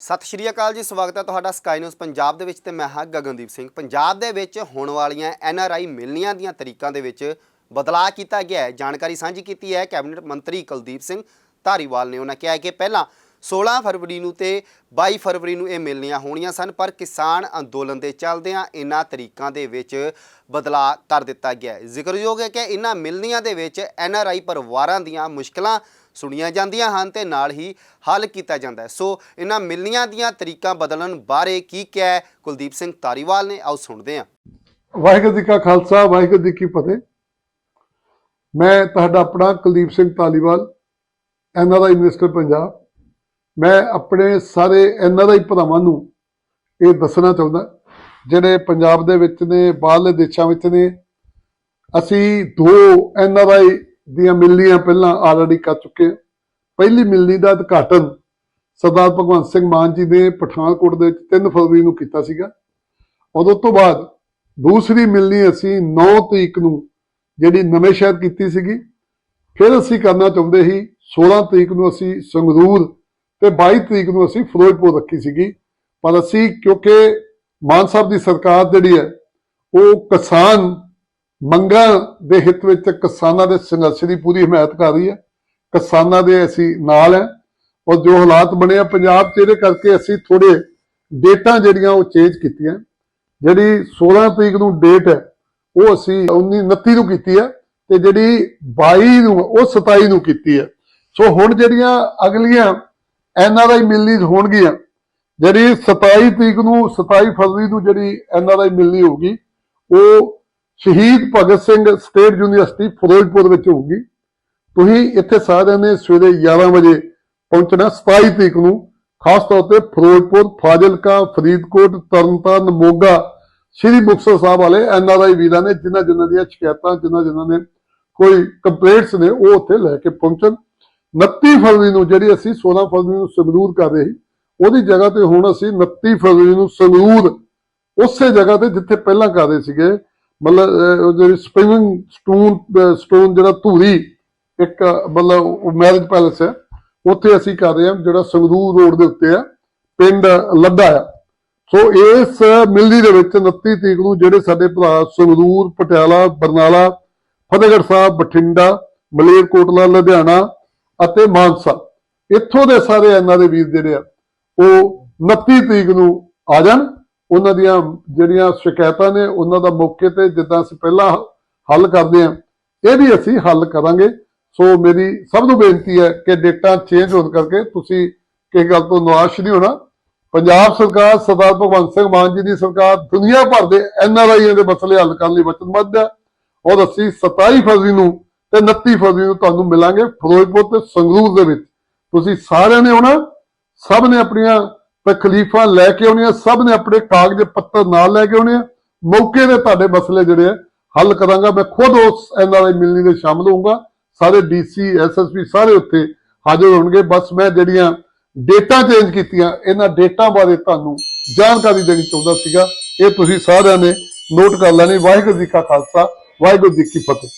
ਸਤਿ ਸ਼੍ਰੀ ਅਕਾਲ ਜੀ, ਸਵਾਗਤ ਹੈ ਤੁਹਾਡਾ ਸਕਾਈ ਨਿਊਜ਼ ਪੰਜਾਬ ਦੇ ਵਿੱਚ ਤੇ ਮੈਂ ਹਾਂ ਗਗਨਦੀਪ ਸਿੰਘ। ਪੰਜਾਬ ਦੇ ਵਿੱਚ ਹੋਣ ਵਾਲੀਆਂ ਐਨ ਆਰ ਆਈ ਮਿਲਣੀਆਂ ਦੀਆਂ ਤਰੀਕਾਂ ਦੇ ਵਿੱਚ ਬਦਲਾਅ ਕੀਤਾ ਗਿਆ ਹੈ। ਜਾਣਕਾਰੀ ਸਾਂਝੀ ਕੀਤੀ ਹੈ ਕੈਬਨਿਟ ਮੰਤਰੀ ਕੁਲਦੀਪ ਸਿੰਘ ਧਾਰੀਵਾਲ ਨੇ। ਉਹਨਾਂ ਕਿਹਾ ਕਿ ਪਹਿਲਾਂ 16 ਫਰਵਰੀ ਨੂੰ ਤੇ 22 ਫਰਵਰੀ ਨੂੰ ਇਹ ਮਿਲਣੀਆਂ ਹੋਣੀਆਂ ਸਨ, ਪਰ ਕਿਸਾਨ ਅੰਦੋਲਨ ਦੇ ਚੱਲਦਿਆਂ ਇਹਨਾਂ ਤਰੀਕਾਂ ਦੇ ਵਿੱਚ ਬਦਲਾਅ ਕਰ ਦਿੱਤਾ ਗਿਆ ਹੈ। ਜ਼ਿਕਰਯੋਗ ਹੈ ਕਿ ਇਹਨਾਂ ਮਿਲਣੀਆਂ ਦੇ ਵਿੱਚ ਐਨ ਆਰ ਆਈ ਪਰਿਵਾਰਾਂ ਦੀਆਂ ਮੁਸ਼ਕਲਾਂ ਸੁਣੀਆਂ ਜਾਂਦੀਆਂ ਹਨ ਤੇ ਨਾਲ ਹੀ ਹੱਲ ਕੀਤਾ ਜਾਂਦਾ ਹੈ। ਸੋ ਇਹਨਾਂ ਮਿਲਣੀਆਂ ਦੀਆਂ ਤਰੀਕਾਂ ਬਦਲਣ ਬਾਰੇ ਕੀ ਕਿਹਾ ਕੁਲਦੀਪ ਸਿੰਘ ਧਾਰੀਵਾਲ ਨੇ। ਆਓ ਸੁਣਦੇ ਹਾਂ। ਵਾਹਿਗੁਰੂ ਜੀ ਕਾ ਖਾਲਸਾ, ਵਾਹਿਗੁਰੂ ਜੀ ਕੀ ਫਤਿਹ। ਮੈਂ ਤੁਹਾਡਾ ਆਪਣਾ ਕੁਲਦੀਪ ਸਿੰਘ ਧਾਲੀਵਾਲ ਐਨਆਰਆਈ ਮਿਨਿਸਟਰ ਪੰਜਾਬ। ਮੈਂ ਆਪਣੇ ਸਾਰੇ ਐਨਆਰਆਈ ਭਰਾਵਾਂ ਨੂੰ ਇਹ ਦੱਸਣਾ ਚਾਹੁੰਦਾ ਜਿਹੜੇ ਪੰਜਾਬ ਦੇ ਵਿੱਚ ਨੇ, ਬਾਹਰਲੇ ਦੇਸ਼ਾਂ ਵਿੱਚ ਨੇ, ਅਸੀਂ ਦੋ ਐਨਆਰਆਈ ਦੀਆਂ ਮਿਲਣੀਆਂ ਪਹਿਲਾਂ ਆਲਰੇਡੀ ਕਰ ਚੁੱਕੇ ਹਾਂ। ਪਹਿਲੀ ਮਿਲਣੀ ਦਾ ਉਦਘਾਟਨ ਸਰਦਾਰ ਭਗਵੰਤ ਸਿੰਘ ਮਾਨ ਜੀ ਨੇ ਪਠਾਨਕੋਟ ਦੇ ਵਿੱਚ 3 ਫਰਵਰੀ ਨੂੰ ਕੀਤਾ ਸੀਗਾ। ਉਦੋਂ ਤੋਂ ਬਾਅਦ ਦੂਸਰੀ ਮਿਲਣੀ ਅਸੀਂ 9 ਤਰੀਕ ਨੂੰ ਜਿਹੜੀ ਨਵੇਂ ਸ਼ਹਿਰ ਕੀਤੀ ਸੀਗੀ, ਫਿਰ ਅਸੀਂ ਕਰਨਾ ਚਾਹੁੰਦੇ ਸੀ 16 ਤਰੀਕ ਨੂੰ ਅਸੀਂ ਸੰਗਰੂਰ ਤੇ 22 ਤਰੀਕ ਨੂੰ ਅਸੀਂ ਫਿਰੋਜ਼ਪੁਰ ਰੱਖੀ ਸੀਗੀ। ਪਰ ਅਸੀਂ ਕਿਉਂਕਿ ਮਾਨ ਸਾਹਿਬ ਦੀ ਸਰਕਾਰ ਜਿਹੜੀ ਹੈ, ਉਹ ਕਿਸਾਨ ਮੰਗਾਂ ਦੇ ਹਿੱਤ ਵਿੱਚ ਕਿਸਾਨਾਂ ਦੇ ਸੰਘਰਸ਼ ਦੀ ਪੂਰੀ ਹਮਾਇਤ ਕਰ ਰਹੀ ਹੈ। ਕਿਸਾਨਾਂ ਦੇ ਅਸੀਂ ਨਾਲ ਹੈ ਔਰ ਜੋ ਹਾਲਾਤ ਬਣੇ ਆ ਪੰਜਾਬ 'ਚ, ਇਹਦੇ ਕਰਕੇ ਅਸੀਂ ਥੋੜੇ ਡੇਟਾਂ ਜਿਹੜੀਆਂ ਉਹ ਚੇਂਜ ਕੀਤੀਆਂ। ਜਿਹੜੀ 16 ਤਰੀਕ ਨੂੰ ਡੇਟ ਹੈ, ਉਹ ਅਸੀਂ 19 29 ਨੂੰ ਕੀਤੀ ਹੈ ਤੇ ਜਿਹੜੀ 22 ਨੂੰ ਉਹ 27 ਨੂੰ ਕੀਤੀ ਹੈ। ਸੋ ਹੁਣ ਜਿਹੜੀਆਂ ਅਗਲੀਆਂ ਐਨ ਆਰ ਆਈ ਮਿਲਣੀਆਂ ਹੋਣਗੀਆਂ, ਜਿਹੜੀ 27 ਤਰੀਕ ਨੂੰ 27 ਫਰਵਰੀ ਨੂੰ ਜਿਹੜੀ ਐਨ ਆਰ ਆਈ ਮਿਲਣੀ ਹੋਊਗੀ, ਉਹ ਸ਼ਹੀਦ ਭਗਤ ਸਿੰਘ ਸਟੇਟ ਯੂਨੀਵਰਸਿਟੀ ਫਿਰੋਜ਼ਪੁਰ ਵਿੱਚ ਹੋਊਗੀ। ਤੁਸੀਂ ਇੱਥੇ ਸਾਰਿਆਂ ਨੇ ਸਵੇਰੇ 11 ਵਜੇ ਪਹੁੰਚਣਾ 27 ਤਰੀਕ ਨੂੰ, ਖਾਸ ਤੌਰ ਤੇ ਫਿਰੋਜ਼ਪੁਰ, ਫਾਜ਼ਿਲਕਾ, ਫਰੀਦਕੋਟ, ਤਰਨਤਾਰਨ, ਮੋਗਾ, ਸ਼੍ਰੀ ਮੁਕਤਸਰ ਸਾਹਿਬ ਵਾਲੇ ਐਨਆਰਆਈ ਵੀਰਾਂ ਨੇ ਜਿਨ੍ਹਾਂ ਜਿਨ੍ਹਾਂ ਦੀਆਂ ਸ਼ਿਕਾਇਤਾਂ, ਜਿਨ੍ਹਾਂ ਜਿਨ੍ਹਾਂ ਨੇ ਕੋਈ ਕੰਪਲੇਂਟਸ ਨੇ, ਉਹ ਉੱਥੇ ਲੈ ਕੇ ਪਹੁੰਚਣ। 29 ਫਰਵਰੀ ਨੂੰ ਜਿਹੜੀ ਅਸੀਂ 16 ਫਰਵਰੀ ਨੂੰ ਸੰਗਰੂਰ ਕਰ ਰਹੇ ਸੀ, ਉਹਦੀ ਜਗ੍ਹਾ ਤੇ ਹੁਣ ਅਸੀਂ 29 ਫਰਵਰੀ ਨੂੰ ਸੰਗਰੂਰ, ਉਸੇ ਜਗ੍ਹਾ ਤੇ ਜਿੱਥੇ ਪਹਿਲਾਂ ਕਰ ਰਹੇ ਸੀਗੇ ਮਤਲਬ ਅਹ, ਉਹ ਜਿਹੜੀ ਸਪ੍ਰਿੰਗਿੰਗ ਸਟੋਨ ਸਟੋਨ ਜਿਹੜਾ ਧੂਰੀ ਇੱਕ ਮਤਲਬ ਮੈਰਿਜ ਪੈਲੇਸ ਹੈ ਉੱਥੇ ਅਸੀਂ ਕਰ ਰਹੇ ਹਾਂ ਜਿਹੜਾ ਸੰਗਰੂਰ ਰੋਡ ਦੇ ਉੱਤੇ ਆ ਪਿੰਡ ਲੱਡਾ ਆ ਸੋ ਇਸ ਮਿਲਣੀ ਦੇ ਵਿੱਚ 29 ਤਰੀਕ ਨੂੰ ਜਿਹੜੇ ਸਾਡੇ ਭਰਾ ਸੰਗਰੂਰ ਪਟਿਆਲਾ ਬਰਨਾਲਾ ਫਤਿਹਗੜ੍ਹ ਸਾਹਿਬ ਬਠਿੰਡਾ ਮਲੇਰਕੋਟਲਾ ਲੁਧਿਆਣਾ ਅਤੇ ਮਾਨਸਾ ਇੱਥੋਂ ਦੇ ਸਾਰੇ ਇਹਨਾਂ ਦੇ ਵੀਰ ਜਿਹੜੇ ਆ ਉਹ 29 ਤਰੀਕ ਨੂੰ ਆ ਜਾਣ। ਉਹਨਾਂ ਦੀਆਂ ਜਿਹੜੀਆਂ ਸ਼ਿਕਾਇਤਾਂ ਨੇ, ਉਹਨਾਂ ਦਾ ਮੌਕੇ ਤੇ ਜਿੱਦਾਂ ਅਸੀਂ ਪਹਿਲਾਂ ਹੱਲ ਕਰਦੇ ਹਾਂ, ਇਹ ਵੀ ਅਸੀਂ ਹੱਲ ਕਰਾਂਗੇ। ਸੋ ਮੇਰੀ ਸਭ ਨੂੰ ਬੇਨਤੀ ਹੈ ਕਿ ਡੇਟਾ ਚੇਂਜ ਹੋਣ ਕਰਕੇ ਤੁਸੀਂ ਕਿਸੇ ਗੱਲ ਤੋਂ ਨਿਰਾਸ਼ ਨਹੀਂ ਹੋਣਾ। ਪੰਜਾਬ ਸਰਕਾਰ ਸਰਦਾਰ ਭਗਵੰਤ ਸਿੰਘ ਮਾਨ ਜੀ ਦੀ ਸਰਕਾਰ ਦੁਨੀਆ ਭਰ ਦੇ ਐਨਆਰਆਈਆਂ ਦੇ ਮਸਲੇ ਹੱਲ ਕਰਨ ਲਈ ਵਚਨਬੱਧ ਹੈ ਔਰ ਅਸੀਂ 27 ਫਰਵਰੀ ਨੂੰ ਤੇ 29 ਫਰਵਰੀ ਨੂੰ ਤੁਹਾਨੂੰ ਮਿਲਾਂਗੇ ਫਿਰੋਜ਼ਪੁਰ ਤੇ ਸੰਗਰੂਰ ਦੇ ਵਿੱਚ। ਤੁਸੀਂ ਸਾਰਿਆਂ ਨੇ ਆਉਣਾ, ਸਭ ਨੇ ਆਪਣੀਆਂ ਤਕਲੀਫਾਂ ਲੈ ਕੇ ਆਉਣੀਆਂ ਸਭ ਨੇ ਆਪਣੇ ਕਾਗਜ਼ ਪੱਤਰ ਨਾਲ ਲੈ ਕੇ ਆਉਣੇ ਆ। ਮੌਕੇ ਦੇ ਤੁਹਾਡੇ ਮਸਲੇ ਜਿਹੜੇ ਆ, ਹੱਲ ਕਰਾਂਗਾ। ਮੈਂ ਖੁਦ ਉਸ ਐਨਆਰਆਈ ਮਿਲਣੀ ਦੇ ਸ਼ਾਮਲ ਹੋਊਂਗਾ। ਸਾਰੇ ਡੀਸੀ ਐਸਐਸਪੀ ਸਾਰੇ ਉੱਥੇ ਹਾਜ਼ਰ ਹੋਣਗੇ। ਬਸ ਮੈਂ ਜਿਹੜੀਆਂ ਡੇਟਾ ਚੇਂਜ ਕੀਤੀਆਂ, ਇਹਨਾਂ ਡੇਟਾ ਬਾਰੇ ਤੁਹਾਨੂੰ ਜਾਣਕਾਰੀ ਦੇਣੀ ਚਾਹੁੰਦਾ ਸੀਗਾ। ਇਹ ਤੁਸੀਂ ਸਾਰਿਆਂ ਨੇ ਨੋਟ ਕਰ ਲੈਣੀ। ਵਾਹਿਗੁਰੂ ਜੀ ਕਾ ਖਾਲਸਾ, ਵਾਹਿਗੁਰੂ ਜੀ ਕੀ ਫਤਿਹ।